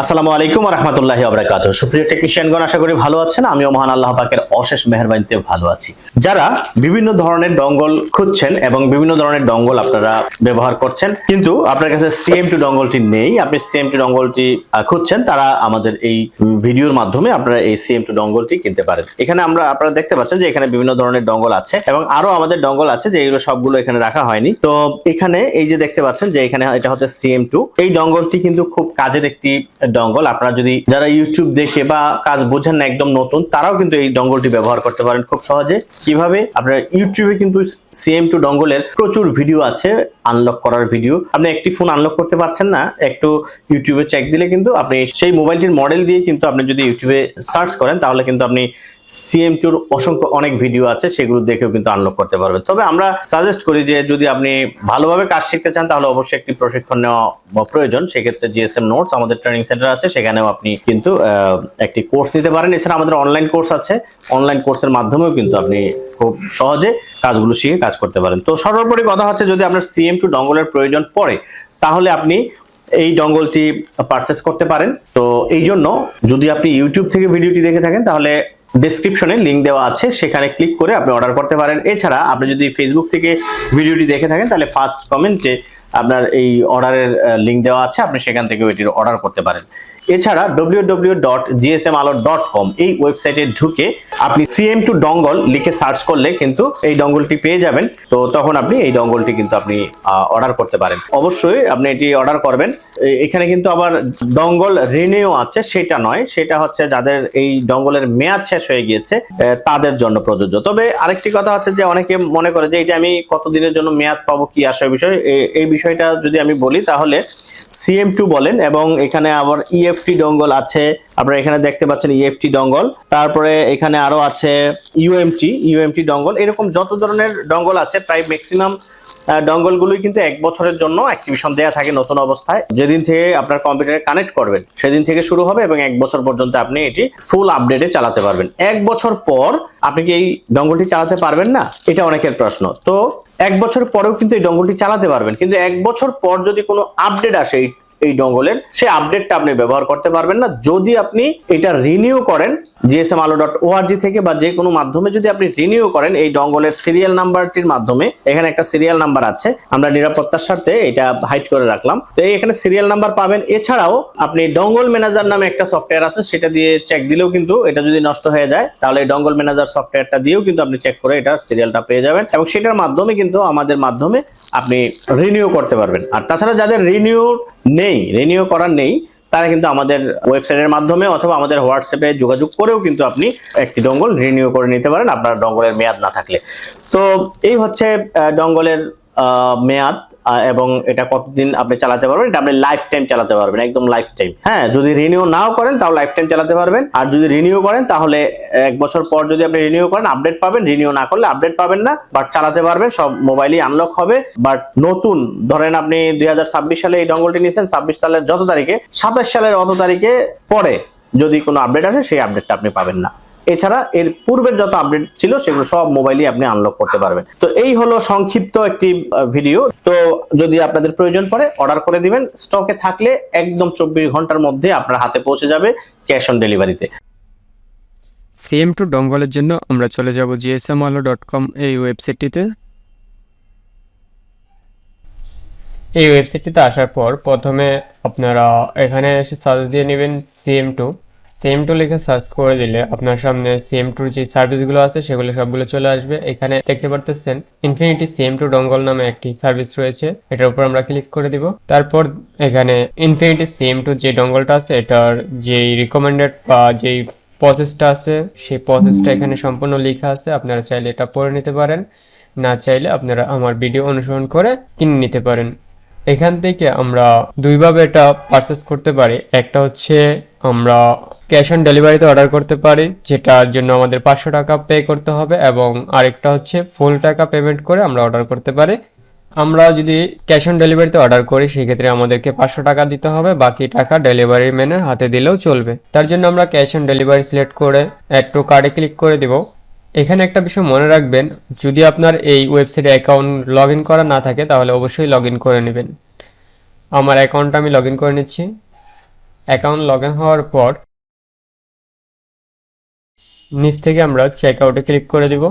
আসসালামু আলাইকুম রহমতুল্লাহ আবরাকাত সুপ্রিয় টেকনিশিয়ানগণ, আশা করি ভালো আছেন। আমিও মহান আল্লাহ পাকের অশেষ মেহরবানিতে ভালো আছি। যারা বিভিন্ন ধরনের ডঙ্গল খুঁজছেন এবং বিভিন্ন ধরনের ডঙ্গল আপনারা ব্যবহার করছেন, কিন্তু আপনার কাছে সিএম টু ডঙ্গলটি নেই, আপনি সিএম টু ডঙ্গলটি খুঁজছেন, তারা আমাদের এই ভিডিওর মাধ্যমে আপনারা এই সিএম টু ডঙ্গলটি কিনতে পারেন। এখানে আমরা, আপনারা দেখতে পাচ্ছেন যে এখানে বিভিন্ন ধরনের ডঙ্গল আছে এবং আরও আমাদের ডঙ্গল আছে যে এগুলো সবগুলো এখানে রাখা হয়নি। তো এখানে এই যে দেখতে পাচ্ছেন যে এখানে এটা হচ্ছে সিএম টু এই ডঙ্গলটি কিন্তু খুব কাজের একটি ডঙ্গল আপনারা যদি যারা ইউটিউব দেখে বা কাজ বোঝেন না একদম নতুন, তারাও কিন্তু এই ডঙ্গলটি ব্যবহার করতে পারেন খুব সহজে। কীভাবে? আপনার ইউটিউবে কিন্তু সিএম টু ডঙ্গলের প্রচুর ভিডিও আছে আনলক করার ভিডিও আপনি একটি ফোন আনলক করতে পারছেন না, একটু ইউটিউবে চেক দিলে কিন্তু আপনি সেই মোবাইলটির মডেল দিয়ে কিন্তু আপনি যদি ইউটিউবে সার্চ করেন, তাহলে কিন্তু আপনি সিএম টুর অসংখ্য অনেক ভিডিও আছে, সেগুলো দেখেও কিন্তু আনলক করতে পারবেন। তবে আমরা সাজেস্ট করি যে যদি আপনি ভালোভাবে কাজ শিখতে চান, তাহলে অবশ্যই একটি প্রশিক্ষণ নেওয়া প্রয়োজন। সেক্ষেত্রে জিএসএম নোটস আমাদের ট্রেনিং সেন্টার আছে, সেখানেও আপনি কিন্তু একটি কোর্স নিতে পারেন। এছাড়া আমাদের অনলাইন কোর্স আছে। অনলাইন কোর্সের মাধ্যমেও কিন্তু আপনি খুব সহজে কাজগুলো শিখে কাজ করতে পারেন। তো সর্বোপরি কথা হচ্ছে, যদি আপনার সিএম টু ডঙ্গলের প্রয়োজন পড়ে, তাহলে আপনি এই ডঙ্গলটি পারচেস করতে পারেন। তো এই জন্য যদি আপনি ইউটিউব থেকে ভিডিওটি দেখে থাকেন, তাহলে ডেসক্রিপশনে লিংক দেওয়া আছে, সেখানে ক্লিক করে আপনি অর্ডার করতে পারেন। এছাড়া আপনি যদি ফেসবুক থেকে ভিডিওটি দেখে থাকেন, তাহলে ফার্স্ট কমেন্টে আপনার এই অর্ডারের লিংক দেওয়া আছে, আপনি সেখান থেকে এটির অর্ডার করতে পারেন। এছাড়া www.gsmalo.com এই ওয়েবসাইটে ঢুকে আপনি সিএম টু ডঙ্গল লিখে সার্চ করলে কিন্তু এই ডঙ্গলটি পেয়ে যাবেন। তো তখন আপনি এই ডঙ্গলটি কিন্তু আপনি অর্ডার করতে পারেন। অবশ্যই আপনি এটি অর্ডার করবেন। এখানে কিন্তু আবার ডঙ্গল রিনিউ আছে, সেটা নয়। সেটা হচ্ছে যাদের এই ডঙ্গলের মেয়াদ শেষ হয়ে গিয়েছে তাদের জন্য প্রযোজ্য। তবে আরেকটি কথা হচ্ছে যে অনেকে মনে করে যে এটা আমি কতদিনের জন্য মেয়াদ পাবো কি আসার বিষয় এই বিষয়টা যদি আমি বলি তাহলে সিএম টু বলেন এবং এখানে আবার ইএফটি ডঙ্গল আছে। আপনারা এখানে দেখতে পাচ্ছেন ইএফটি ডঙ্গল তারপরে এখানে আরও আছে ইউএমটি ইউএমটি ডঙ্গল এরকম যত ধরনের ডঙ্গল আছে, প্রায় ম্যাক্সিমাম ডঙ্গলগুলোই কিন্তু এক বছরের জন্য অ্যাক্টিভেশন দেওয়া থাকে নতুন অবস্থায়। যেদিন থেকে আপনার কম্পিউটারে কানেক্ট করবেন, সেদিন থেকে শুরু হবে এবং এক বছর পর্যন্ত আপনি এটি ফুল আপডেটে চালাতে পারবেন। এক বছর পর আপনি কি এই ডঙ্গলটি চালাতে পারবেন না? এটা অনেকের প্রশ্ন। তো এক বছর পরেও কিন্তু এই ডঙ্গলটি চালাতে পারবেন। কিন্তু এক বছর পর যদি কোনো আপডেট আসে, এই এই ডঙ্গলের, সেই আপডেটটা আপনি ব্যবহার করতে পারবেন না। যদি আপনি এটা রিনিউ করেন জিএসএম আলো ডট ওআরজি থেকে বা যে কোনো মাধ্যমে যদি আপনি রিনিউ করেন, এই ডঙ্গলের সিরিয়াল নাম্বারটির মাধ্যমে, এখানে একটা সিরিয়াল নাম্বার আছে, আমরা নিরাপত্তার স্বার্থে এটা হাইড করে রাখলাম। তো এই এখানে সিরিয়াল নাম্বার পাবেন। এছাড়াও আপনি ডঙ্গল ম্যানেজার নামে একটা সফটওয়্যার আছে, সেটা দিয়ে চেক দিলেও কিন্তু এটা যদি নষ্ট হয়ে যায়, তাহলে এই ডঙ্গল ম্যানেজার সফটওয়্যারটা দিয়েও কিন্তু আপনি চেক করে এটা সিরিয়ালটা পেয়ে যাবেন। এবং সেটার মাধ্যমে কিন্তু আমাদের মাধ্যমে আপনি রিনিউ করতে পারবেন। আর তাছাড়া যাদের রিনিউ নেই রিনিউ করার নেই, তারা কিন্তু আমাদের ওয়েবসাইটের মাধ্যমে অথবা আমাদের হোয়াটসঅ্যাপে যোগাযোগ করেও কিন্তু আপনি একটি ডঙ্গল রিনিউ করে নিতে পারেন, আপনার ডঙ্গলের মেয়াদ না থাকলে। তো এই হচ্ছে ডঙ্গলের মেয়াদ। এবং এটা কতদিন আপনি চালাতে পারবেন? এটা আপনি লাইফ টাইম চালাতে পারবেন, একদম লাইফ টাইম হ্যাঁ যদি রিনিউ নাও করেন তাও লাইফ টাইম চালাতে পারবেন। আর যদি রিনিউ করেন তাহলে এক বছর পর যদি আপনি রিনিউ করেন আপডেট পাবেন। রিনিউ না করলে আপডেট পাবেন না বাট চালাতে পারবেন। সব মোবাইলই আনলক হবে। বাট নতুন, ধরেন আপনি দুই হাজার ছাব্বিশ সালে এই ডঙ্গলটি নিয়েছেন, ছাব্বিশ সালের যত তারিখে, সাতাশ সালের অত তারিখে পরে যদি কোনো আপডেট আসে, সেই আপডেটটা আপনি পাবেন না। এছাড়া এর পূর্বের যত আপডেট ছিল, সেগুলো সব মোবাইলই আপনি আনলক করতে পারবেন। তো এই হলো সংক্ষিপ্ত একটি ভিডিও তো যদি আপনাদের প্রয়োজন পড়ে অর্ডার করে দিবেন। স্টকে থাকলে একদম চব্বিশ ঘণ্টার মধ্যে আপনার হাতে পৌঁছে যাবে ক্যাশ অন ডেলিভারিতে সিএম টু ডঙ্গলের জন্য আমরা চলে যাব জিএসএম আলো ডট কম এই ওয়েবসাইটটিতে এই ওয়েবসাইটটিতে আসার পর প্রথমে আপনারা এখানে এসে সার্চ দিয়ে নেবেন সিএম টু সিএম টু লিখে সার্চ করে দিলে আপনার সামনে সিএম টুর যে সার্ভিসগুলো আছে সেগুলো সবগুলো চলে আসবে। এখানে দেখতে পারতেছেন ইনফিনিটি সিএম টু ডঙ্গল নামে একটি সার্ভিস রয়েছে। এটার উপর আমরা ক্লিক করে দিব। তারপর এখানে ইনফিনিটি সিএম টু যে ডঙ্গলটা আছে, এটার যেই রিকমেন্ডেড বা যেই প্রসেসটা আছে, সেই প্রসেসটা এখানে সম্পূর্ণ লেখা আছে। আপনারা চাইলে এটা পড়ে নিতে পারেন। না চাইলে আপনারা আমার ভিডিও অনুসরণ করে কিনে নিতে পারেন। এখান থেকে আমরা দুইভাবে এটা পারচেস করতে পারি। একটা হচ্ছে আমরা ক্যাশ অন ডেলিভারিতে অর্ডার করতে পারি, যেটার জন্য আমাদের পাঁচশো টাকা পে করতে হবে এবং আরেকটা হচ্ছে ফুল টাকা পেমেন্ট করে আমরা অর্ডার করতে পারি। আমরা যদি ক্যাশ অন ডেলিভারিতে অর্ডার করি, সেক্ষেত্রে আমাদেরকে পাঁচশো টাকা দিতে হবে, বাকি টাকা ডেলিভারি ম্যানের হাতে দিলেও চলবে। তার জন্য আমরা ক্যাশ অন ডেলিভারি সিলেক্ট করে অ্যাড টু কার্ডে ক্লিক করে দিব। এখানে একটা বিষয় মনে রাখবেন, যদি আপনার এই ওয়েবসাইটে অ্যাকাউন্ট লগ করা না থাকে, তাহলে অবশ্যই লগ করে নেবেন। আমার অ্যাকাউন্টটা আমি লগ করে নিচ্ছি। অ্যাকাউন্ট লগ হওয়ার পর, নিচ থেকে আমরা চেক আউটে ক্লিক করে দিব।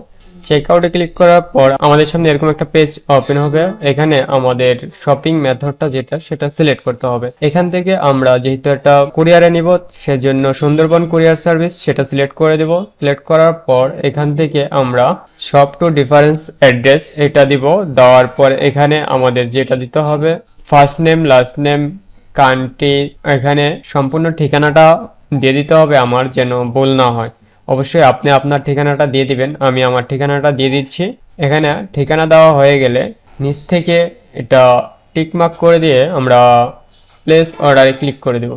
চেক আউটে ক্লিক করার পর আমাদের সামনে এরকম একটা পেজ ওপেন হবে। এখানে আমাদের শপিং মেথডটা যেটা, সেটা সিলেক্ট করতে হবে। এখান থেকে আমরা যেহেতু একটা কুরিয়ারে নিব, সেজন্য সুন্দরবন কুরিয়ার সার্ভিস সেটা সিলেক্ট করে দেব। সিলেক্ট করার পর এখান থেকে আমরা শপ টু ডিফারেন্স অ্যাড্রেস এটা দিব। দেওয়ার পর এখানে আমাদের যেটা দিতে হবে first name last name country এখানে সম্পূর্ণ ঠিকানাটা দিয়ে দিতে হবে আমার যেন ভুল না হয়। অবশ্যই আপনি আপনার ঠিকানাটা দিয়ে দিবেন। আমি আমার ঠিকানাটা দিয়ে দিচ্ছি। এখানে ঠিকানা দেওয়া হয়ে গেলে নিচ থেকে এটা টিকমার্ক করে দিয়ে আমরা প্লেস অর্ডারে ক্লিক করে দেব।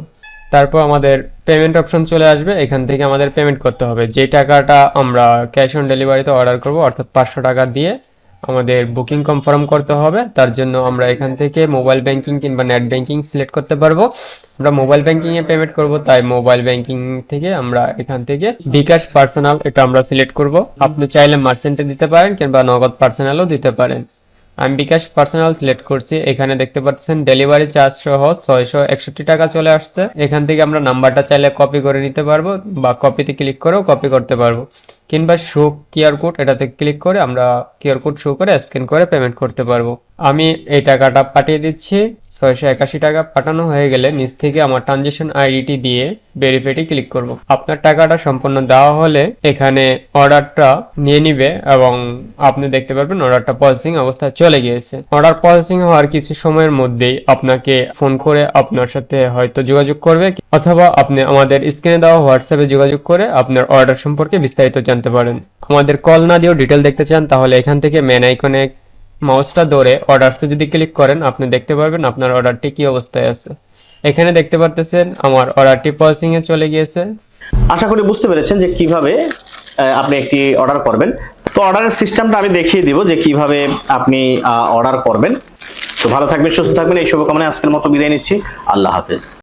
তারপর আমাদের পেমেন্ট অপশন চলে আসবে। এখান থেকে আমাদের পেমেন্ট করতে হবে। যে টাকাটা আমরা ক্যাশ অন ডেলিভারিতে অর্ডার করব, অর্থাৎ পাঁচশো টাকা দিয়ে আমাদের বুকিং কনফার্ম করতে হবে। তার জন্য আমরা এখান থেকে মোবাইল ব্যাংকিং কিংবা নেট ব্যাংকিং সিলেক্ট করতে পারব। আমরা মোবাইল ব্যাংকিং এ পেমেন্ট করব, তাই মোবাইল ব্যাংকিং থেকে আমরা এখান থেকে বিকাশ পার্সোনাল এটা আমরা সিলেক্ট করব। আপনি চাইলে মার্চেন্টে দিতে পারেন কিংবা নগদ পার্সোনালও দিতে পারেন। আমি বিকাশ পার্সোনাল সিলেক্ট করছি। এখানে দেখতে পাচ্ছেন ডেলিভারি চার্জ সহ ছয়শো একষট্টি টাকা চলে আসছে। এখান থেকে আমরা নাম্বারটা চাইলে কপি করে নিতে পারব বা কপিতে ক্লিক করেও কপি করতে পারব। কিংবা শো কিউআর কোড এটাতে ক্লিক করে আমরা কিউআর কোড শো করে স্ক্যান করে পেমেন্ট করতে পারব। আমি এই টাকাটা পাঠিয়ে দিচ্ছি। ছয়শো একাশি টাকা পাঠানো হয়ে গেলে নিচ থেকে আমার ট্রানজেকশন আইডিটি দিয়ে ভেরিফাইটি ক্লিক করব। আপনার টাকাটা সম্পূর্ণ দেওয়া হলে এখানে অর্ডারটা নিয়ে নিবে এবং আপনি দেখতে পারবেন অর্ডারটা প্রসেসিং অবস্থায় চলে গিয়েছে। অর্ডার প্রসেসিং হওয়ার কিছু সময়ের মধ্যেই আপনাকে ফোন করে আপনার সাথে হয়তো যোগাযোগ করবে, অথবা আপনি আমাদের স্ক্রিনে দেওয়া হোয়াটসঅ্যাপে যোগাযোগ করে আপনার অর্ডার সম্পর্কে বিস্তারিত জানতে পারেন। আমাদের কল না দিয়েও ডিটেল দেখতে চান, তাহলে এখান থেকে মেন আইকনে মাউসটা ধরে অর্ডারসে যদি ক্লিক করেন, আপনি দেখতে পারবেন আপনার অর্ডারটি কি অবস্থায় আছে। এখানে দেখতে পারতেছেন আমার অর্ডারটি প্রসেসিং এ চলে গিয়েছে। আশা করি বুঝতে পেরেছেন যে কীভাবে আপনি একটি অর্ডার করবেন। তো অর্ডারের সিস্টেমটা আমি দেখিয়ে দিব যে কীভাবে আপনি অর্ডার করবেন। তো ভালো থাকবেন, সুস্থ থাকবেন। এই শুভকামনায় আজকের মতো বিদায় নিচ্ছি। আল্লাহ হাফেজ।